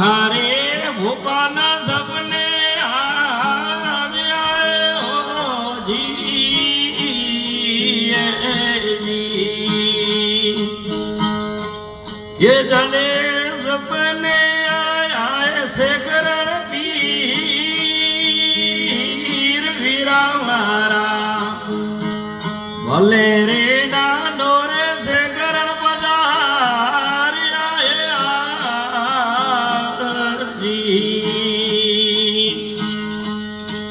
હારે ભૂપાના સપને આવ્યા હો જી. એ ધને સપને આયા શેખરણ પીર વીરા મારા ભલે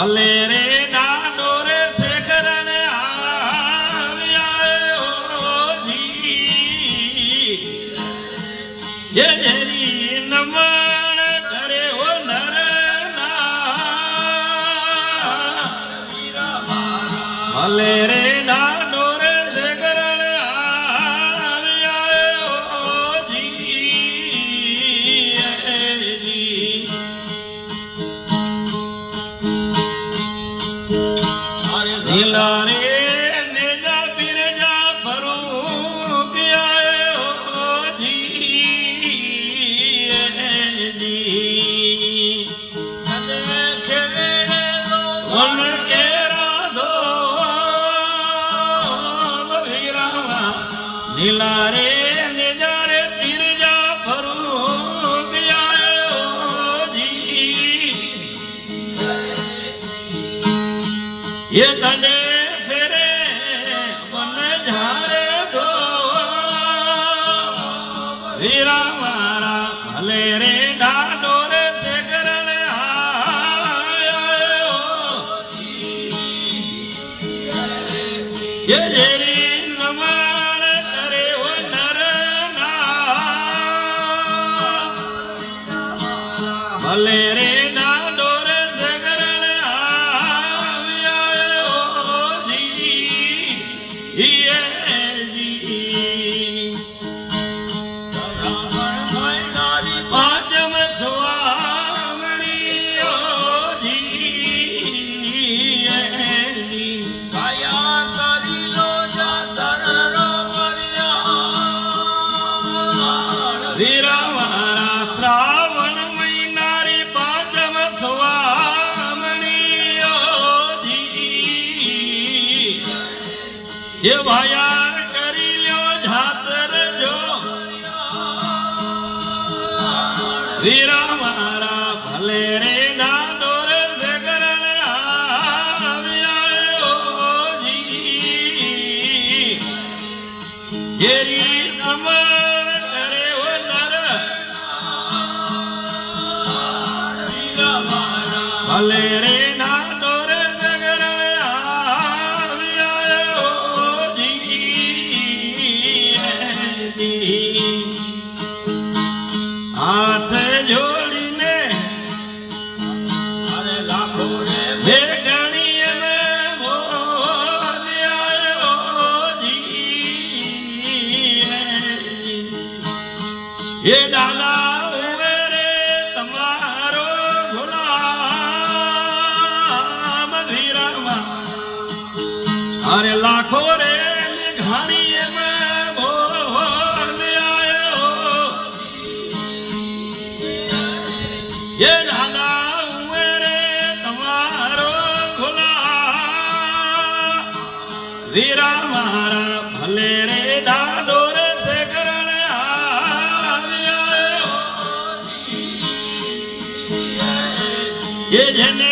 ભલે રે ડાંડો રે શેખરણ જી. જેરી નમણ કરે હો નર ભલે ये तने फेरे मन झारे दो वीरा मारा भले रे डाडो रे जगरण आयो ये जेरी नमाल करे वो नर ना भले रे એ ભાયા કરી લ્યો જાતર જો. વીરા મારા ભલે રે ભલે એ દાદા ઉમેરે તમારો ગુલામ ધીરામાં અરે લાખો રે ઘાણી એમ એ દાદા ઉમેરે તમારો ગુલામ ધીરા મહારા ભલે રે એ જેને